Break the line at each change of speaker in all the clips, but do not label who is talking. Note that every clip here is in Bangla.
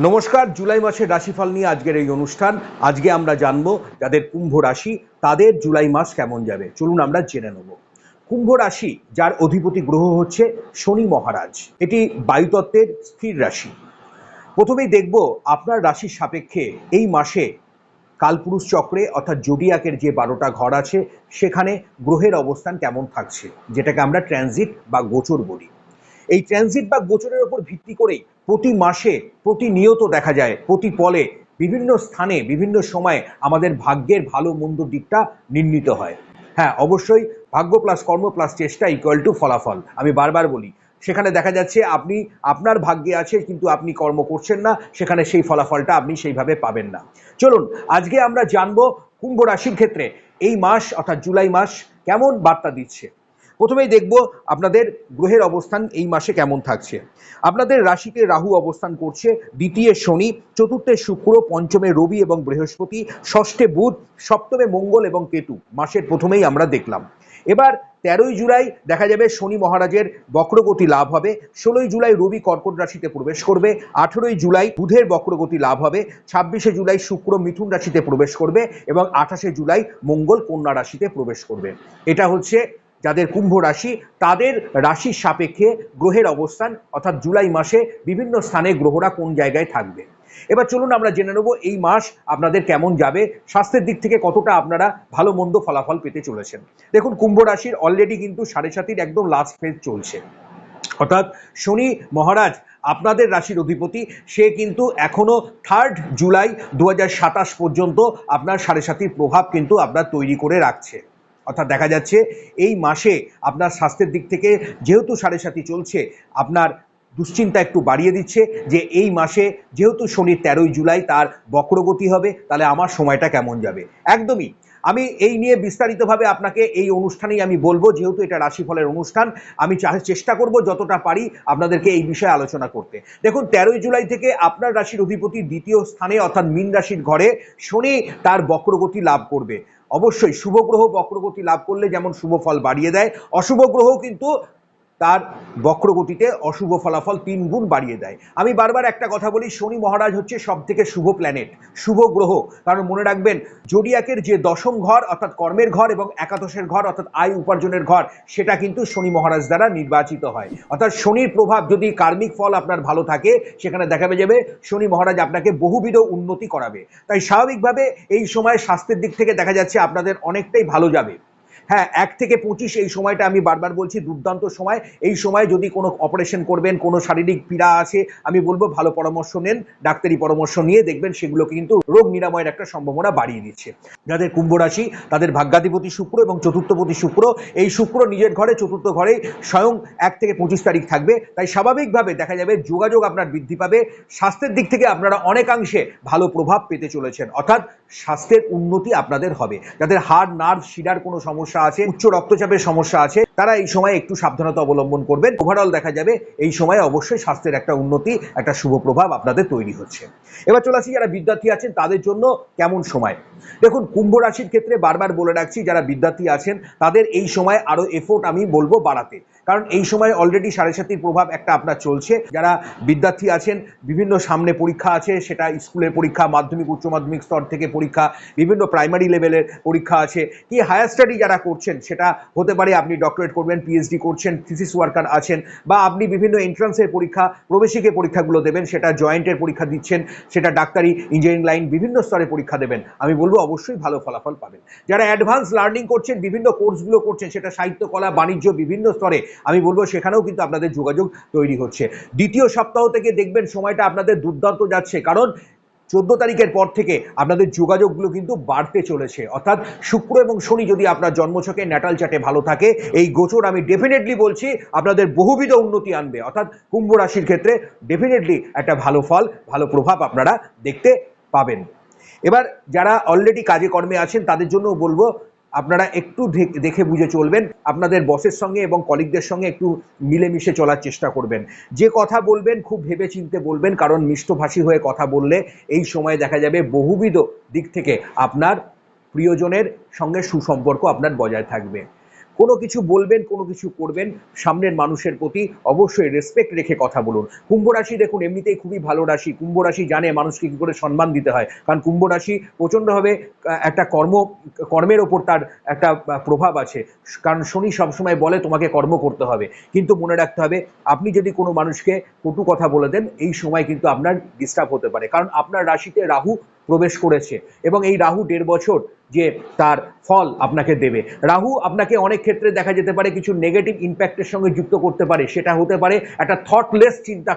নমস্কার, জুলাই মাসের রাশিফল নিয়ে আজকের এই অনুষ্ঠান। আজকে আমরা জানব যাদের কুম্ভ রাশি, তাদের জুলাই মাস কেমন যাবে? চলুন আমরা জেনে নেব। কুম্ভ রাশি, যার অধিপতি গ্রহ হচ্ছে শনি মহারাজ। এটি বায়ুতত্ত্বের স্থির রাশি। প্রথমেই দেখব আপনার রাশির সাপেক্ষে এই মাসে কালপুরুষ চক্রে, অর্থাৎ জোডিয়াকের যে বারোটা ঘর আছে, সেখানে গ্রহের অবস্থান কেমন থাকছে, যেটাকে আমরা ট্রানজিট বা গোচর বলি। এই ট্রানজিট বা গোচরের ওপর ভিত্তি করেই প্রতি মাসে প্রতিনিয়ত দেখা যায়, প্রতি পলে বিভিন্ন স্থানে, বিভিন্ন সময়ে আমাদের ভাগ্যের ভালো মন্দ দিকটা নির্ণীত হয়। হ্যাঁ অবশ্যই ভাগ্য প্লাস কর্ম প্লাস চেষ্টা ইকুয়াল টু ফলাফল। আমি বারবার বলি, সেখানে দেখা যাচ্ছে আপনি, আপনার ভাগ্যে আছে কিন্তু আপনি কর্ম করছেন না, সেখানে সেই ফলাফলটা আপনি সেইভাবে পাবেন না। চলুন, আজকে আমরা জানব কুম্ভ রাশির ক্ষেত্রে এই মাস অর্থাৎ জুলাই মাস কেমন বার্তা দিচ্ছে। প্রথমেই দেখব আপনাদের গ্রহের অবস্থান এই মাসে কেমন থাকছে। আপনাদের রাশিতে রাহু অবস্থান করছে, দ্বিতীয় শনি, চতুর্থে শুক্র, পঞ্চমে রবি এবং বৃহস্পতি, ষষ্ঠে বুধ, সপ্তমে মঙ্গল এবং কেতু। মাসের প্রথমেই আমরা দেখলাম। এবার তেরোই জুলাই দেখা যাবে শনি মহারাজের বক্রগতি লাভ হবে। ষোলোই জুলাই রবি কর্কট রাশিতে প্রবেশ করবে। আঠেরোই জুলাই বুধের বক্রগতি লাভ হবে। ছাব্বিশে জুলাই শুক্র মিথুন রাশিতে প্রবেশ করবে এবং আঠাশে জুলাই মঙ্গল কন্যা রাশিতে প্রবেশ করবে। এটা হচ্ছে যাদের কুম্ভ রাশি, তাদের রাশির সাপেক্ষে গ্রহের অবস্থান, অর্থাৎ জুলাই মাসে বিভিন্ন স্থানে গ্রহরা কোন জায়গায় থাকবে। এবার চলুন আমরা জেনে নেব এই মাস আপনাদের কেমন যাবে, স্বাস্থ্যের দিক থেকে কতটা আপনারা ভালো মন্দ ফলাফল পেতে চলেছেন। দেখুন, কুম্ভ রাশির অলরেডি কিন্তু সাড়ে সাতির একদম লাস্ট ফেজ চলছে। অর্থাৎ শনি মহারাজ আপনাদের রাশির অধিপতি, সে কিন্তু এখনও থার্ড জুলাই দু হাজার সাতাশ পর্যন্ত আপনার সাড়ে সাতির প্রভাব কিন্তু আপনার তৈরি করে রাখছে। অর্থাৎ দেখা যাচ্ছে এই মাসে আপনার স্বাস্থ্যের দিক থেকে যেহেতু সাড়ে সাতি চলছে আপনার দুশ্চিন্তা একটু বাড়িয়ে দিচ্ছে যে এই মাসে যেহেতু শনির তেরোই জুলাই, তার বক্রগতি হবে, তাহলে আমার সময়টা কেমন যাবে? একদমই। আমি এই নিয়ে বিস্তারিতভাবে আপনাকে এই অনুষ্ঠানেই আমি বলব, যেহেতু এটা রাশিফলের অনুষ্ঠান, আমি চেষ্টা করব যতটা পারি আপনাদেরকে এই বিষয়ে আলোচনা করতে। দেখুন, তেরোই জুলাই থেকে আপনার রাশির অধিপতি দ্বিতীয় স্থানে, অর্থাৎ মীন রাশির ঘরে শনি তার বক্রগতি লাভ করবে। অবশ্যই, শুভ গ্রহ বক্রগতি লাভ করলে যেমন শুভ ফল বাড়িয়ে দেয়, অশুভ গ্রহ কিন্তু তার বক্রগতিতে অশুভ ফলাফল তিন গুণ বাড়িয়ে দেয়। আমি বারবার একটা কথা বলি, শনি মহারাজ হচ্ছে সব থেকে শুভ প্ল্যানেট শুভ গ্রহ। কারণ মনে রাখবেন, জোডিয়াকের যে দশম ঘর, অর্থাৎ কর্মের ঘর এবং একাদশের ঘর, অর্থাৎ আয় উপার্জনের ঘর, সেটা কিন্তু শনি মহারাজ দ্বারা নির্বাচিত হয়। অর্থাৎ শনির প্রভাব যদি কার্মিক ফল আপনার ভালো থাকে, সেখানে দেখাবে যাবে শনি মহারাজ আপনাকে বহুবিধ উন্নতি করাবে। তাই স্বাভাবিকভাবে এই সময় স্বাস্থ্যের দিক থেকে দেখা যাচ্ছে আপনাদের অনেকটাই ভালো যাবে। হ্যাঁ এক থেকে পঁচিশ এই সময়টা আমি বারবার বলছি, দুর্দান্ত সময়। এই সময় যদি কোনো অপারেশন করবেন, কোনো শারীরিক পীড়া আছে, আমি বলব ভালো পরামর্শ নেন, ডাক্তারি পরামর্শ নিয়ে দেখবেন সেগুলোকে কিন্তু রোগ নিরাময়ের একটা সম্ভাবনা বাড়িয়ে দিচ্ছে। যাদের কুম্ভ রাশি, তাদের ভাগ্যাধিপতি শুক্র এবং চতুর্থপতি শুক্র, এই শুক্র নিজের ঘরে, চতুর্থ ঘরে স্বয়ং এক থেকে পঁচিশ তারিখ থাকবে। তাই স্বাভাবিকভাবে দেখা যাবে যোগাযোগ আপনার বৃদ্ধি পাবে। স্বাস্থ্যের দিক থেকে আপনারা অনেকাংশে ভালো প্রভাব পেতে চলেছেন। অর্থাৎ স্বাস্থ্যের উন্নতি আপনাদের হবে। যাদের হাড়, নার্ভ, শিরার কোনো সমস্যা আছে, উচ্চ রক্তচাপের সমস্যা আছে, তারা এই সময় একটু সাবধানতা অবলম্বন করবেন। ওভারঅল দেখা যাবে, এই সময় অবশ্যই স্বাস্থ্যের একটা উন্নতি, একটা শুভ প্রভাব আপনাদের তৈরি হচ্ছে। এবার চলে আসি, যারা বিদ্যার্থী আছেন, তাদের জন্য কেমন সময়? দেখুন, কুম্ভ রাশির ক্ষেত্রে বারবার বলে রাখছি, যারা বিদ্যার্থী আছেন, তাদের এই সময় আরও এফোর্ট আমি বলব বাড়াতে। কারণ এই সময় অলরেডি সাড়ে সাতির প্রভাব একটা আপনার চলছে। যারা বিদ্যার্থী আছেন, বিভিন্ন সামনে পরীক্ষা আছে, সেটা স্কুলের পরীক্ষা, মাধ্যমিক, উচ্চ মাধ্যমিক স্তর থেকে পরীক্ষা, বিভিন্ন প্রাইমারি লেভেলের পরীক্ষা আছে। কি হায়ার স্টাডি যারা করছেন, সেটা হতে পারে আপনি ডক্টরেট করবেন পিএইচডি করছেন থিসিস ওয়ার্কার আছেন, বা আপনি বিভিন্ন এন্ট্রান্সের পরীক্ষা প্রবেশিকের পরীক্ষাগুলো দেবেন, সেটা জয়েন্টের পরীক্ষা দিচ্ছেন, সেটা ডাক্তারি ইঞ্জিনিয়ারিং লাইন বিভিন্ন স্তরে পরীক্ষা দেবেন, আমি বলব অবশ্যই ভালো ফলাফল পাবেন। যারা অ্যাডভান্স লার্নিং করছেন, বিভিন্ন কোর্সগুলো করছেন, সেটা সাহিত্য কলা বাণিজ্য বিভিন্ন স্তরে, আমি বলব সেখানেও কিন্তু আপনাদের যোগাযোগ তৈরি হচ্ছে। দ্বিতীয় সপ্তাহ থেকে দেখবেন সময়টা আপনাদের দুর্দান্ত যাচ্ছে, কারণ চোদ্দ তারিখের পর থেকে আপনাদের যোগাযোগগুলো কিন্তু বাড়তে চলেছে। অর্থাৎ শুক্র এবং শনি যদি আপনার জন্মছকে ন্যাটাল চাটে ভালো থাকে, এই গোচর আমি ডেফিনেটলি বলছি, আপনাদের বহুবিধ উন্নতি আনবে। অর্থাৎ কুম্ভ রাশির ক্ষেত্রে ডেফিনেটলি একটা ভালো ফল, ভালো প্রভাব আপনারা দেখতে পাবেন। এবার যারা অলরেডি কাজে কর্মে আছেন, তাদের জন্য বলব আপনারা একটু দেখে বুঝে চলবেন। আপনাদের বসের সঙ্গে এবং কলিগদের সঙ্গে একটু মিলেমিশে চলার চেষ্টা করবেন। যে কথা বলবেন, খুব ভেবে চিনতে বলবেন, কারণ মিষ্টভাষী হয়ে কথা বললে এই সময় দেখা যাবে বহুবিধ দিক থেকে আপনার প্রিয়জনের সঙ্গে সুসম্পর্ক আপনার বজায় থাকবে। কোনো কিছু বলবেন, কোনো কিছু করবেন সামনের মানুষের প্রতি অবশ্যই রেসপেক্ট রেখে কথা বলুন। কুম্ভ রাশি দেখুন, এমনিতেই খুবই ভালো রাশি। কুম্ভ রাশি জানে মানুষকে কী করে সম্মান দিতে হয়। কারণ কুম্ভ রাশি প্রচণ্ডভাবে একটা কর্ম, কর্মের ওপর তার একটা প্রভাব আছে। কারণ শনি সবসময় বলে তোমাকে কর্ম করতে হবে। কিন্তু মনে রাখতে হবে, আপনি যদি কোনো মানুষকে কটু কথা বলে দেন, এই সময় কিন্তু আপনার ডিস্টার্ব হতে পারে। কারণ আপনার রাশিতে রাহু প্রবেশ করেছে এবং এই রাহু দেড় বছর যে তার ফল আপনাকে দেবে। রাহু আপনাকে অনেক ক্ষেত্রে দেখা যেতে পারে কিছু নেগেটিভ ইম্প্যাক্টের সঙ্গে যুক্ত করতে পারে। সেটা হতে পারে একটা থটলেস চিন্তা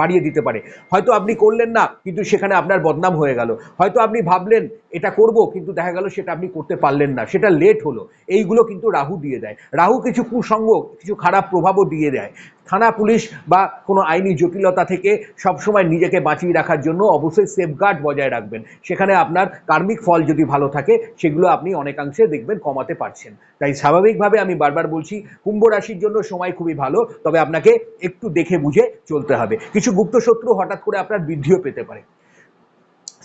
বাড়িয়ে দিতে পারে। হয়তো আপনি করলেন না, কিন্তু সেখানে আপনার বদনাম হয়ে গেল। হয়তো আপনি ভাবলেন এটা করব, কিন্তু দেখা গেল সেটা আপনি করতে পারলেন না। সেটা লেট হলো। এইগুলো কিন্তু রাহু দিয়ে দেয়। রাহু কিছু কুসঙ্গ কিছু খারাপ প্রভাবও দিয়ে দেয়। থানা পুলিশ বা কোনো আইনি জটিলতা থেকে সবসময় নিজেকে বাঁচিয়ে রাখার জন্য অবশ্যই সেফগার্ড বজায় রাখবেন। সেখানে আপনার কার্মিক ফল যদি ভালো থাকে, সেগুলো আপনি অনেকাংশে দেখবেন কমাতে পারছেন। তাই স্বাভাবিকভাবে আমি বারবার বলছি, কুম্ভ রাশির জন্য সময় খুবই ভালো, তবে আপনাকে একটু দেখে বুঝে চলতে হবে। কিছু গুপ্ত শত্রু হঠাৎ করে আপনার বৃদ্ধিও পেতে পারে।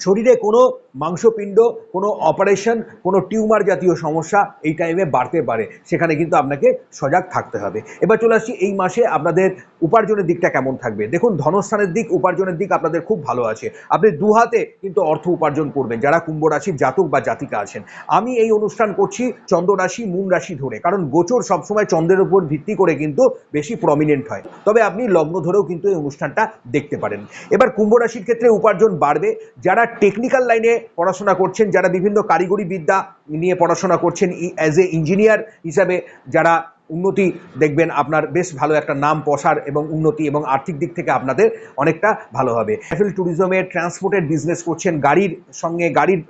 শরীরে কোনো মাংসপিণ্ড, কোনো অপারেশন, কোনো টিউমার জাতীয় সমস্যা এই টাইমে বাড়তে পারে। সেখানে কিন্তু আপনাকে সজাগ থাকতে হবে। এবার চলে আসছি এই মাসে আপনাদের উপার্জনের দিকটা কেমন থাকবে? দেখুন, ধনস্থানের দিক, উপার্জনের দিক আপনাদের খুব ভালো আছে। আপনি দু হাতে কিন্তু অর্থ উপার্জন করবেন, যারা কুম্ভ রাশির জাতক বা জাতিকা আছেন। আমি এই অনুষ্ঠান করছি চন্দ্র রাশি মূন রাশি ধরে, কারণ গোচর সবসময় চন্দ্রের উপর ভিত্তি করে কিন্তু বেশি প্রমিনেন্ট হয়। তবে আপনি লগ্ন ধরেও কিন্তু এই অনুষ্ঠানটা দেখতে পারেন। এবার কুম্ভ রাশির ক্ষেত্রে উপার্জন বাড়বে। যারা টেকনিক্যাল লাইনে পড়াশোনা করছেন, যারা বিভিন্ন কারিগরি বিদ্যা নিয়ে পড়াশোনা করছেন অ্যাজ এ ইঞ্জিনিয়ার হিসাবে যারা উন্নতি দেখবেন আপনার বেশ ভালো একটা নাম পসার এবং উন্নতি এবং আর্থিক দিক থেকে আপনাদের অনেকটা ভালো হবে। ট্রাভেল ট্যুরিজমের ট্রান্সপোর্টের বিজনেস করছেন, গাড়ির সঙ্গে গাড়ির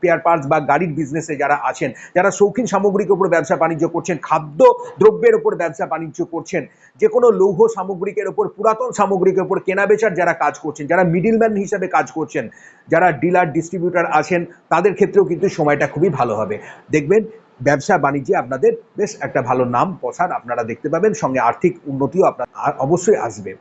পেয়ার পার্টস বা গাড়ির বিজনেসে যারা আছেন, যারা শৌখিন সামগ্রিক উপর ব্যবসা বাণিজ্য করছেন, খাদ্য দ্রব্যের উপর ব্যবসা বাণিজ্য করছেন, যে কোনো লৌহ সামগ্রিকের ওপর পুরাতন সামগ্রিকের উপর কেনাবেচার যারা কাজ করছেন, যারা মিডিলম্যান হিসাবে কাজ করছেন, যারা ডিলার ডিস্ট্রিবিউটার আছেন, তাদের ক্ষেত্রেও কিন্তু সময়টা খুবই ভালো হবে। দেখবেন ব্যবসা বাণিজ্যে আপনাদের বেশ একটা ভালো নাম প্রসার আপনারা দেখতে পাবেন, সঙ্গে আর্থিক উন্নতিও আপনার অবশ্যই আসবে।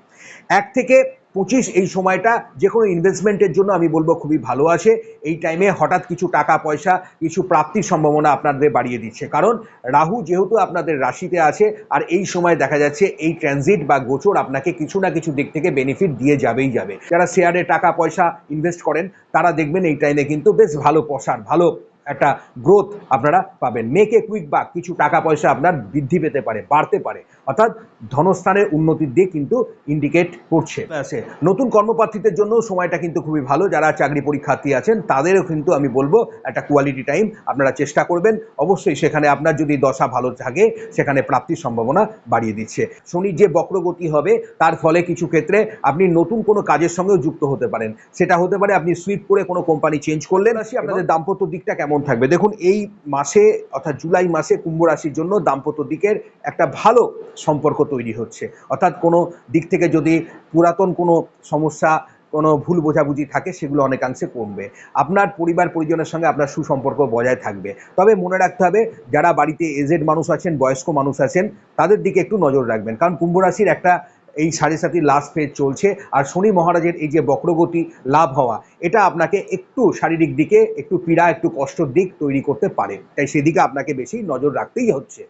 এক থেকে পঁচিশ এই সময়টা যে কোনো ইনভেস্টমেন্টের জন্য আমি বলব খুবই ভালো আছে। এই টাইমে হঠাৎ কিছু টাকা, পয়সা, কিছু প্রাপ্তির সম্ভাবনা আপনাদের বাড়িয়ে দিচ্ছে। কারণ রাহু যেহেতু আপনাদের রাশিতে আছে, আর এই সময় দেখা যাচ্ছে এই ট্রানজিট বা গোচর আপনাকে কিছু না কিছু দিক থেকে বেনিফিট দিয়ে যাবেই যাবে। যারা শেয়ারে টাকা, পয়সা ইনভেস্ট করেন, তারা দেখবেন এই টাইমে কিন্তু বেশ ভালো প্রসার, ভালো একটা গ্রোথ আপনারা পাবেন। মেক এ কুইক বাক কিছু টাকা পয়সা আপনার বৃদ্ধি পেতে পারে বাড়তে পারে। অর্থাৎ ধনস্থানের উন্নতির দিক কিন্তু ইন্ডিকেট করছে। আছে নতুন কর্মপ্রার্থীদের জন্য সময়টা কিন্তু খুবই ভালো। যারা চাকরি পরীক্ষার্থী আছেন তাদেরও কিন্তু আমি বলব একটা কোয়ালিটি টাইম আপনারা চেষ্টা করবেন। অবশ্যই সেখানে আপনার যদি দশা ভালো থাকে সেখানে প্রাপ্তির সম্ভাবনা বাড়িয়ে দিচ্ছে। শনির যে বক্রগতি হবে তার ফলে কিছু ক্ষেত্রে আপনি নতুন কোনো কাজের সঙ্গেও যুক্ত হতে পারেন। সেটা হতে পারে আপনি সুইপ করে কোনো কোম্পানি চেঞ্জ করলেন। আসি আপনাদের দাম্পত্য দিকটা কেমন থাকবে। দেখুন, এই মাসে অর্থাৎ জুলাই মাসে কুম্ভ রাশির জন্য দাম্পত্য দিকের একটা ভালো সম্পর্ক তৈরি হচ্ছে। অর্থাৎ কোনো দিক থেকে যদি পুরাতন কোনো সমস্যা, কোনো ভুল বোঝাবুঝি থাকে, সেগুলো অনেকাংশে কমবে। আপনার পরিবার পরিজনের সঙ্গে আপনার সুসম্পর্ক বজায় থাকবে। তবে মনে রাখতে হবে, যারা বাড়িতে এজেড মানুষ আছেন, বয়স্ক মানুষ আছেন, তাদের দিকে একটু নজর রাখবেন। কারণ কুম্ভ রাশির একটা এই সাড়ে সাতির লাস্ট ফেজ চলছে। আর শনি মহারাজের এই যে বক্রগতি, লাভ হওয়া, এটা আপনাকে একটু শারীরিক দিকে, একটু পীড়া, একটু কষ্টর দিক তৈরি করতে পারে। তাই সেদিকে আপনাকে বেশি নজর রাখতেই হচ্ছে।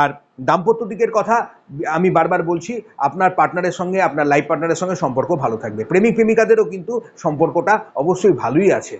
আর দাম্পত্য দিকের কথা আমি বারবার বলছি, আপনার পার্টনারের সঙ্গে, আপনার লাইফ পার্টনারের সঙ্গে সম্পর্ক ভালো থাকবে। প্রেমিক প্রেমিকাদেরও কিন্তু সম্পর্কটা অবশ্যই ভালোই আছে।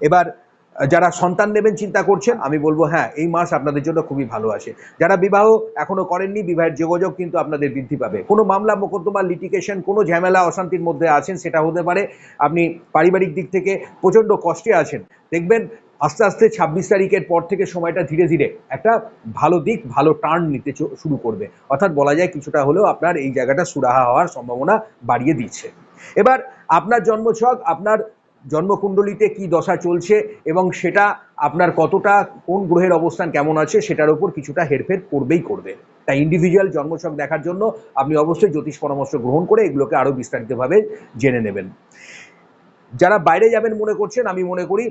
এবার যারা সন্তান নেবেন, চিন্তা করছেন, আমি বলব হ্যাঁ এই মাস আপনাদের জন্য খুবই ভালো আছে যারা বিবাহ এখনও করেননি, বিবাহের যোগাযোগ কিন্তু আপনাদের বৃদ্ধি পাবে। কোনো মামলা, মোকদ্দমা লিটিগেশন কোনো ঝামেলা, অশান্তির মধ্যে আছেন, সেটা হতে পারে। আপনি পারিবারিক দিক থেকে প্রচণ্ড কষ্টে আছেন। দেখবেন, আস্তে আস্তে ছাব্বিশ তারিখের পর থেকে সময়টা ধীরে ধীরে একটা ভালো দিক, ভালো টার্ন নিতে শুরু করবে। অর্থাৎ বলা যায় কিছুটা হলেও আপনার এই জায়গাটা সুরাহা হওয়ার সম্ভাবনা বাড়িয়ে দিচ্ছে। এবার, আপনার জন্মছক, আপনার জন্মকুণ্ডলিতে কি দশা চলছে এবং সেটা আপনার কতটা, কোন গ্রহের অবস্থান কেমন আছে সেটার উপর কিছুটা হেরফের করবেই করবে। তাই ইন্ডিভিজুয়াল জন্মছক দেখার জন্য আপনি অবশ্যই জ্যোতিষ পরামর্শ গ্রহণ করে এগুলোকে আরও বিস্তারিতভাবে জেনে নেবেন। যারা বাইরে যাবেন মনে করছেন, আমি মনে করি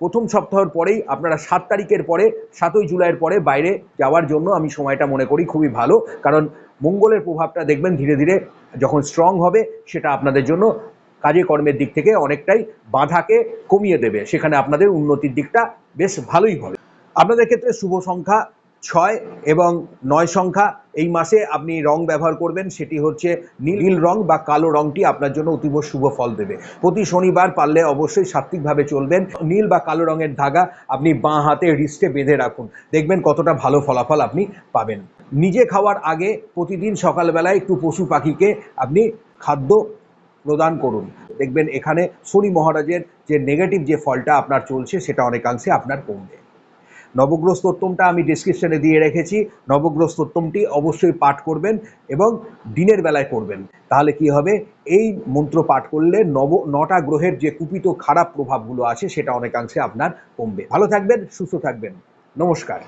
প্রথম সপ্তাহের পরেই আপনারা সাত তারিখের পরে, সাতই জুলাইয়ের পরে বাইরে যাওয়ার জন্য আমি সময়টা মনে করি খুবই ভালো। কারণ মঙ্গলের প্রভাবটা দেখবেন ধীরে ধীরে যখন স্ট্রং হবে সেটা আপনাদের জন্য কাজে কর্মের দিক থেকে অনেকটাই বাধাকে কমিয়ে দেবে। সেখানে আপনাদের উন্নতির দিকটা বেশ ভালোই হবে। আপনাদের ক্ষেত্রে শুভ সংখ্যা ছয় এবং নয় সংখ্যা এই মাসে আপনি রং ব্যবহার করবেন, সেটি হচ্ছে নীল রং বা কালো রংটি আপনার জন্য অতীব শুভ ফল দেবে। প্রতি শনিবার পারলে অবশ্যই সাত্বিকভাবে চলবেন। নীল বা কালো রঙের ধাগা আপনি বাঁ হাতে রিস্টে বেঁধে রাখুন। দেখবেন কতটা ভালো ফলাফল আপনি পাবেন। নিজে খাওয়ার আগে প্রতিদিন সকালবেলায় একটু পশু পাখিকে আপনি খাদ্য প্রদান করুন। দেখবেন এখানে শনি মহারাজের যে নেগেটিভ যে ফলটা আপনার চলছে, সেটা অনেকাংশে আপনার কমবে। নবগ্রহ স্তোত্তমটা আমি ডিসক্রিপশনে দিয়ে রেখেছি। নবগ্রহ স্তোত্তমটি অবশ্যই পাঠ করবেন এবং দিনের বেলায় করবেন তাহলে কি হবে? এই মন্ত্র পাঠ করলে নব, নটা গ্রহের যে কুপিত খারাপ প্রভাবগুলো আছে, সেটা অনেকাংশে আপনার কমবে। ভালো থাকবেন, সুস্থ থাকবেন। নমস্কার।